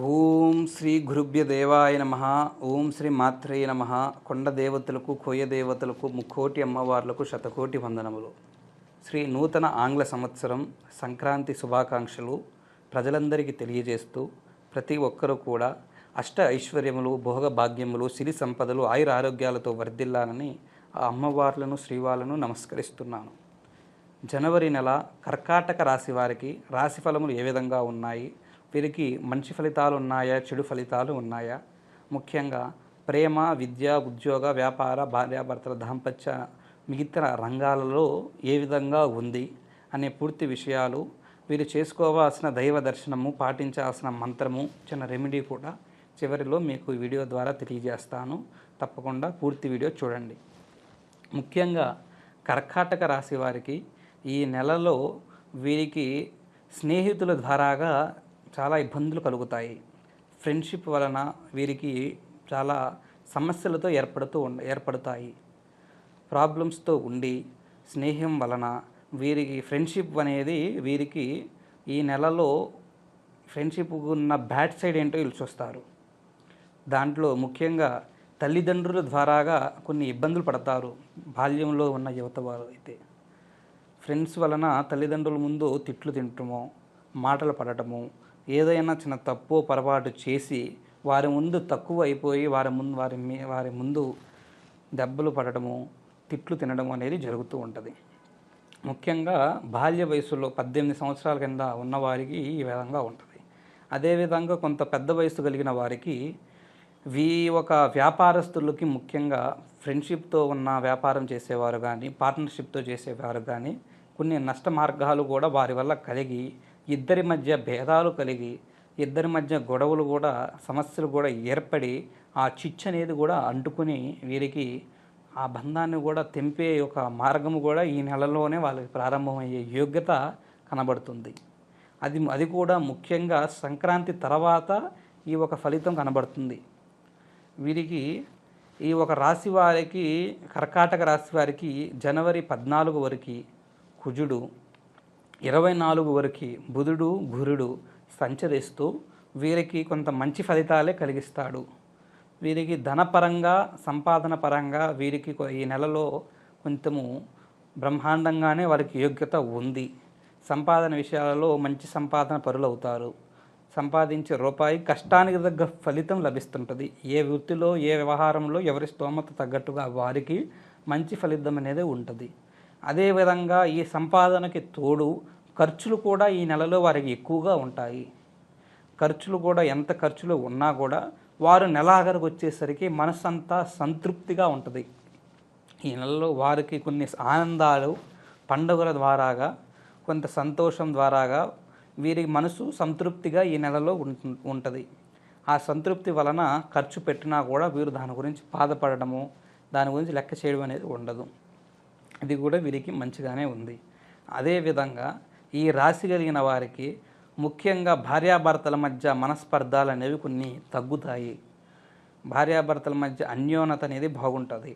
ఓం శ్రీ గురుభ్య దేవాయ నమ. ఓం శ్రీ మాత్రేయ నమ. కొండ దేవతలకు కోయ దేవతలకు ముక్కోటి అమ్మవార్లకు శతకోటి వందనములు. శ్రీ నూతన ఆంగ్ల సంవత్సరం సంక్రాంతి శుభాకాంక్షలు ప్రజలందరికీ తెలియజేస్తూ ప్రతి ఒక్కరూ కూడా అష్ట ఐశ్వర్యములు భోగ భాగ్యములు సిరి సంపదలు ఆయుర ఆరోగ్యాలతో వర్ధిల్లాలని ఆ అమ్మవార్లను శ్రీవాలను నమస్కరిస్తున్నాను. జనవరి నెల కర్కాటక రాశి వారికి రాశి ఫలములు ఏ విధంగా ఉన్నాయి? వీరికి మంచి ఫలితాలు ఉన్నాయా? చెడు ఫలితాలు ఉన్నాయా? ముఖ్యంగా ప్రేమ విద్య ఉద్యోగ వ్యాపార భార్యాభర్తల దాంపత్య మిగతా రంగాలలో ఏ విధంగా ఉంది అనే పూర్తి విషయాలు వీరు చేసుకోవాల్సిన దైవ దర్శనము పాటించాల్సిన మంత్రము చిన్న రెమెడీ కూడా చివరిలో మీకు వీడియో ద్వారా తెలియజేస్తాను. తప్పకుండా పూర్తి వీడియో చూడండి. ముఖ్యంగా కర్కాటక రాశి వారికి ఈ నెలలో వీరికి స్నేహితుల ద్వారాగా చాలా ఇబ్బందులు కలుగుతాయి. ఫ్రెండ్షిప్ వలన వీరికి చాలా సమస్యలతో ఏర్పడుతూ ఉండ ఏర్పడతాయి. ప్రాబ్లమ్స్తో ఉండి స్నేహం వలన వీరికి ఫ్రెండ్షిప్ అనేది వీరికి ఈ నెలలో ఫ్రెండ్షిప్ ఉన్న బ్యాడ్ సైడ్ ఏంటో వీళ్ళు చూస్తారు దాంట్లో ముఖ్యంగా తల్లిదండ్రుల ద్వారాగా కొన్ని ఇబ్బందులు పడతారు బాల్యంలో ఉన్న యువత వారు అయితే. ఫ్రెండ్స్ వలన తల్లిదండ్రుల ముందు తిట్లు తింటమో మాటలు పడటము ఏదైనా చిన్న తప్పు పొరపాటు చేసి వారి ముందు తక్కువ అయిపోయి వారి ముందు వారి మీ వారి ముందు దెబ్బలు పడటము తిట్లు తినడం అనేది జరుగుతూ ఉంటుంది. ముఖ్యంగా బాల్య వయసులో పద్దెనిమిది సంవత్సరాల కింద ఉన్నవారికి ఈ విధంగా ఉంటుంది. అదేవిధంగా కొంత పెద్ద వయసు కలిగిన వారికి వీ ఒక వ్యాపారస్తులకి ముఖ్యంగా ఫ్రెండ్షిప్తో ఉన్న వ్యాపారం చేసేవారు కానీ పార్ట్నర్షిప్తో చేసేవారు కానీ కొన్ని నష్ట మార్గాలు కూడా వారి వల్ల కలిగి ఇద్దరి మధ్య భేదాలు కలిగి ఇద్దరి మధ్య గొడవలు కూడా సమస్యలు కూడా ఏర్పడి ఆ చిచ్చు అనేది కూడా అంటుకుని వీరికి ఆ బంధాన్ని కూడా తెంపే ఒక మార్గము కూడా ఈ నెలలోనే వాళ్ళకి ప్రారంభమయ్యే యోగ్యత కనబడుతుంది. అది అది కూడా ముఖ్యంగా సంక్రాంతి తర్వాత ఈ ఒక ఫలితం కనబడుతుంది. వీరికి ఈ ఒక రాశి వారికి కర్కాటక రాశి వారికి జనవరి పద్నాలుగు వరకు కుజుడు ఇరవై నాలుగు వరకు బుధుడు గురుడు సంచరిస్తూ వీరికి కొంత మంచి ఫలితాలే కలిగిస్తాడు. వీరికి ధనపరంగా సంపాదన పరంగా వీరికి ఈ నెలలో కొంచెము బ్రహ్మాండంగానే వారికి యోగ్యత ఉంది. సంపాదన విషయాలలో మంచి సంపాదన పరులు అవుతారు సంపాదించే రూపాయి కష్టానికి తగ్గ ఫలితం లభిస్తుంటుంది. ఏ వృత్తిలో ఏ వ్యవహారంలో ఎవరి స్తోమత తగ్గట్టుగా వారికి మంచి ఫలితం అనేది ఉంటుంది. అదేవిధంగా ఈ సంపాదనకి తోడు ఖర్చులు కూడా ఈ నెలలో వారికి ఎక్కువగా ఉంటాయి. ఖర్చులు కూడా ఎంత ఖర్చులు ఉన్నా కూడా వారు నెలాఖరికి వచ్చేసరికి మనసంతా సంతృప్తిగా ఉంటుంది. ఈ నెలలో వారికి కొన్ని ఆనందాలు పండుగల ద్వారాగా కొంత సంతోషం ద్వారాగా వీరి మనసు సంతృప్తిగా ఈ నెలలో ఉంటుంది. ఆ సంతృప్తి వలన ఖర్చు పెట్టినా కూడా వీరు దాని గురించి బాధపడడము దాని గురించి లెక్క చేయడం అనేది ఉండదు. ఇది కూడా వీరికి మంచిగానే ఉంది. అదేవిధంగా ఈ రాశి కలిగిన వారికి ముఖ్యంగా భార్యాభర్తల మధ్య మనస్పర్ధాలు అనేవి కొన్ని తగ్గుతాయి. భార్యాభర్తల మధ్య అన్యోన్యత అనేది బాగుంటుంది.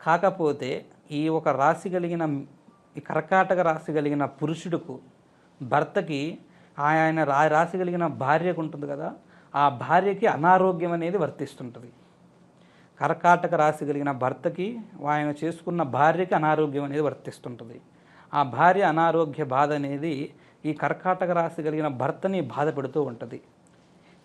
కాకపోతే ఈ ఒక రాశి కలిగిన ఈ కర్కాటక రాశి కలిగిన పురుషుడుకు భర్తకి ఆయన రాశి కలిగిన భార్యకు ఉంటుంది కదా ఆ భార్యకి అనారోగ్యం అనేది వర్తిస్తుంటుంది. కర్కాటక రాశి కలిగిన భర్తకి ఆయన చేసుకున్న భార్యకి అనారోగ్యం అనేది వర్తిస్తుంటుంది. ఆ భార్య అనారోగ్య బాధ అనేది ఈ కర్కాటక రాశి కలిగిన భర్తని బాధ పెడుతూ ఉంటుంది.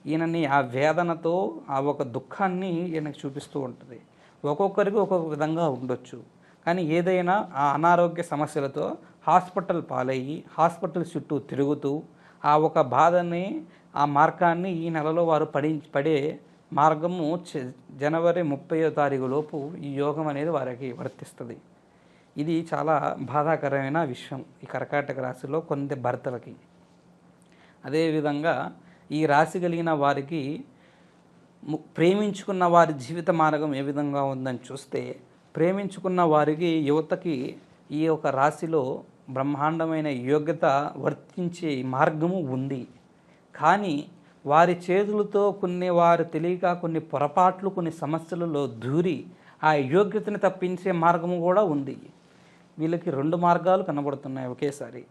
ఈయనని ఆ వేదనతో ఆ ఒక దుఃఖాన్ని ఈయనకి చూపిస్తూ ఉంటుంది. ఒక్కొక్కరికి ఒక్కొక్క విధంగా ఉండొచ్చు. కానీ ఏదైనా ఆ అనారోగ్య సమస్యలతో హాస్పిటల్ పాలయ్యి హాస్పిటల్ చుట్టూ తిరుగుతూ ఆ ఒక బాధని ఆ మార్గాన్ని ఈ నెలలో వారు పడి పడే మార్గము జనవరి ముప్పయో తారీఖు లోపు ఈ యోగం అనేది వారికి వర్తిస్తుంది. ఇది చాలా బాధాకరమైన విషయం ఈ కర్కాటక రాశిలో కొంత భర్తలకి. అదేవిధంగా ఈ రాశి కలిగిన వారికి ము- ప్రేమించుకున్న వారి జీవిత మార్గం ఏ విధంగా ఉందని చూస్తే ప్రేమించుకున్న వారికి యువతకి ఈ యొక్క రాశిలో బ్రహ్మాండమైన యోగ్యత వర్తించే మార్గము ఉంది. కానీ వారి చేతులతో కొన్ని వారు తెలియక కొన్ని పొరపాట్లు కొన్ని సమస్యలలో దూరి ఆ యోగ్యతను తప్పించే మార్గము కూడా ఉంది. వీళ్ళకి రెండు మార్గాలు కనబడుతున్నాయి ఒకేసారి.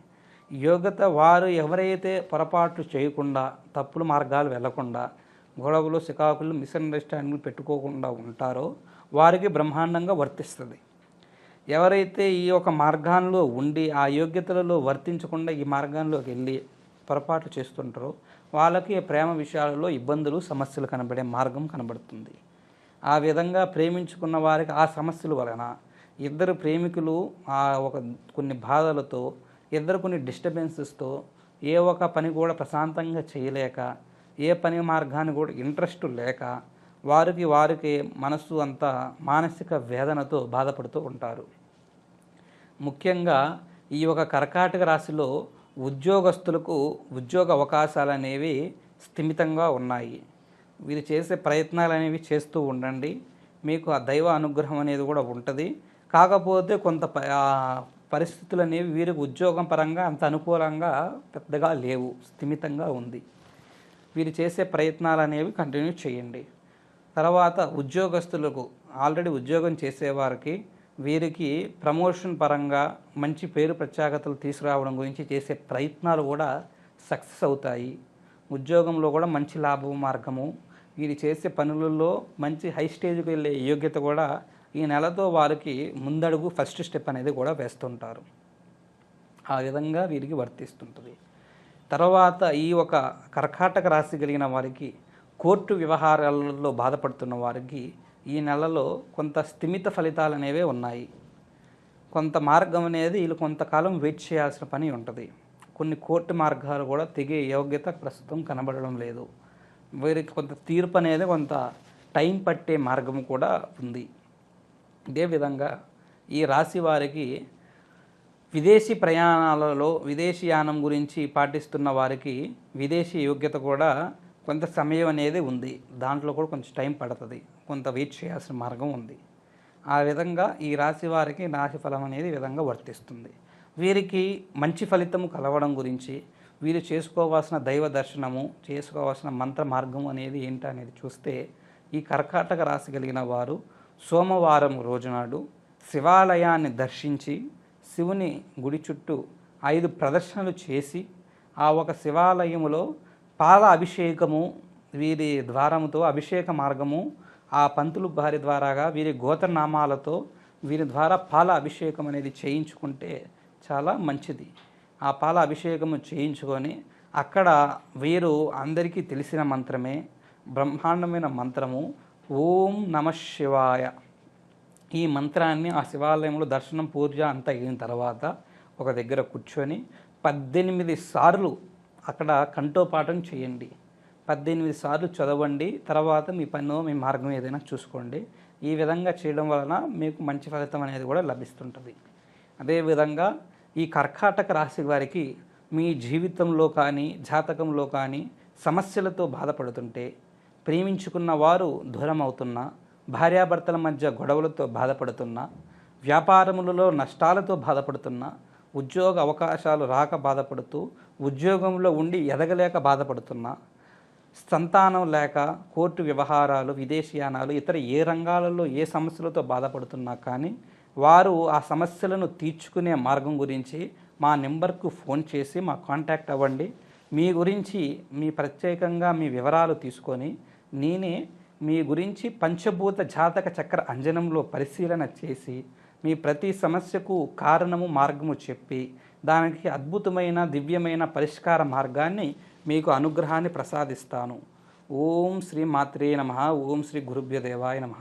యోగ్యత వారు ఎవరైతే పొరపాట్లు చేయకుండా తప్పులు మార్గాలు వెళ్ళకుండా గొడవలు సికాకులు మిస్అండర్స్టాండింగ్లు పెట్టుకోకుండా ఉంటారో వారికి బ్రహ్మాండంగా వర్తిస్తుంది. ఎవరైతే ఈ యొక్క మార్గాల్లో ఉండి ఆ యోగ్యతలలో వర్తించకుండా ఈ మార్గాల్లోకి వెళ్ళి పొరపాట్లు చేస్తుంటారో వాళ్ళకి ప్రేమ విషయాలలో ఇబ్బందులు సమస్యలు కనబడే మార్గం కనబడుతుంది. ఆ విధంగా ప్రేమించుకున్న వారికి ఆ సమస్యల వలన ఇద్దరు ప్రేమికులు ఆ ఒక కొన్ని బాధలతో ఇద్దరు కొన్ని డిస్టర్బెన్సెస్తో ఏ ఒక పని కూడా ప్రశాంతంగా చేయలేక ఏ పని మార్గాన్ని కూడా ఇంట్రెస్ట్ లేక వారికి వారికి మనస్సు అంతా మానసిక వేదనతో బాధపడుతూ ఉంటారు. ముఖ్యంగా ఈ యొక్క కర్కాటక రాశిలో ఉద్యోగస్తులకు ఉద్యోగ అవకాశాలు అనేవి స్థిమితంగా ఉన్నాయి. వీరు చేసే ప్రయత్నాలు అనేవి చేస్తూ ఉండండి. మీకు ఆ దైవ అనుగ్రహం అనేది కూడా ఉంటుంది. కాకపోతే కొంత పరిస్థితులు అనేవి వీరికి ఉద్యోగం పరంగా అంత అనుకూలంగా పెద్దగా లేవు. స్థిమితంగా ఉంది. వీరు చేసే ప్రయత్నాలు అనేవి కంటిన్యూ చేయండి. తర్వాత ఉద్యోగస్తులకు ఆల్రెడీ ఉద్యోగం చేసేవారికి వీరికి ప్రమోషన్ పరంగా మంచి పేరు ప్రత్యేకతలు తీసుకురావడం గురించి చేసే ప్రయత్నాలు కూడా సక్సెస్ అవుతాయి. ఉద్యోగంలో కూడా మంచి లాభ మార్గము. వీరు చేసే పనులలో మంచి హై స్టేజ్కి వెళ్ళే యోగ్యత కూడా ఈ నెలతో వారికి ముందడుగు ఫస్ట్ స్టెప్ అనేది కూడా వేస్తుంటారు. ఆ విధంగా వీరికి వర్తిస్తుంటుంది. తర్వాత ఈ ఒక కర్కాటక రాశి కలిగిన వారికి కోర్టు వ్యవహారాలలో బాధపడుతున్న వారికి ఈ నెలలో కొంత స్థిమిత ఫలితాలు అనేవి ఉన్నాయి. కొంత మార్గం అనేది వీళ్ళు కొంతకాలం వెయిట్ చేయాల్సిన పని ఉంటుంది. కొన్ని కోర్టు మార్గాలు కూడా తెగే యోగ్యత ప్రస్తుతం కనబడడం లేదు. వీరికి కొంత తీర్పు అనేది కొంత టైం పట్టే మార్గం కూడా ఉంది. ఇదే విధంగా ఈ రాశి వారికి విదేశీ ప్రయాణాలలో విదేశీయానం గురించి పాటిస్తున్న వారికి విదేశీ యోగ్యత కూడా కొంత సమయం అనేది ఉంది. దాంట్లో కూడా కొంచెం టైం పడుతుంది. కొంత వెయిట్ చేయాల్సిన మార్గం ఉంది. ఆ విధంగా ఈ రాశి వారికి రాశి ఫలం అనేది విధంగా వర్తిస్తుంది. వీరికి మంచి ఫలితము కలవడం గురించి వీరు చేసుకోవాల్సిన దైవ దర్శనము చేసుకోవాల్సిన మంత్ర మార్గం అనేది ఏంటనేది చూస్తే ఈ కర్కాటక రాశి కలిగిన వారు సోమవారం రోజునాడు శివాలయాన్ని దర్శించి శివుని గుడి చుట్టూ ఐదు ప్రదర్శనలు చేసి ఆ ఒక శివాలయములో పాల అభిషేకము వీరి ద్వారముతో అభిషేక మార్గము ఆ పంతులు భార్య ద్వారాగా వీరి గోత్రనామాలతో వీరి ద్వారా పాల అభిషేకం అనేది చేయించుకుంటే చాలా మంచిది. ఆ పాల అభిషేకము చేయించుకొని అక్కడ వీరు అందరికీ తెలిసిన మంత్రమే బ్రహ్మాండమైన మంత్రము ఓం నమ శివాయ. ఈ మంత్రాన్ని ఆ శివాలయంలో దర్శనం పూజ అంతా అయిన తర్వాత ఒక దగ్గర కూర్చొని పద్దెనిమిది సార్లు అక్కడ కంఠోపాఠం చేయండి. పద్దెనిమిది సార్లు చదవండి తర్వాత మీ పనిలో మీ మార్గం ఏదైనా చూసుకోండి. ఈ విధంగా చేయడం వలన మీకు మంచి ఫలితం అనేది కూడా లభిస్తుంటుంది. అదేవిధంగా ఈ కర్కాటక రాశి వారికి మీ జీవితంలో కానీ జాతకంలో కానీ సమస్యలతో బాధపడుతుంటే ప్రేమించుకున్న వారు దూరం అవుతున్నా భార్యాభర్తల మధ్య గొడవలతో బాధపడుతున్నా వ్యాపారములలో నష్టాలతో బాధపడుతున్నా ఉద్యోగ అవకాశాలు రాక బాధపడుతూ ఉద్యోగంలో ఉండి ఎదగలేక బాధపడుతున్నా సంతానం లేక కోర్టు వ్యవహారాలు విదేశీయానాలు ఇతర ఏ రంగాలలో ఏ సమస్యలతో బాధపడుతున్నా కానీ వారు ఆ సమస్యలను తీర్చుకునే మార్గం గురించి మా నెంబర్కు ఫోన్ చేసి మా కాంటాక్ట్ అవ్వండి. మీ గురించి మీ ప్రత్యేకంగా మీ వివరాలు తీసుకొని నేనే మీ గురించి పంచభూత జాతక చక్ర అంజనంలో పరిశీలన చేసి మీ ప్రతి సమస్యకు కారణము మార్గము చెప్పి దానికి అద్భుతమైన దివ్యమైన పరిష్కార మార్గాన్ని మీకు అనుగ్రహాన్ని ప్రసాదిస్తాను. ఓం శ్రీ మాత్రే నమ. ఓం శ్రీ గురుభ్యదేవాయ నమ.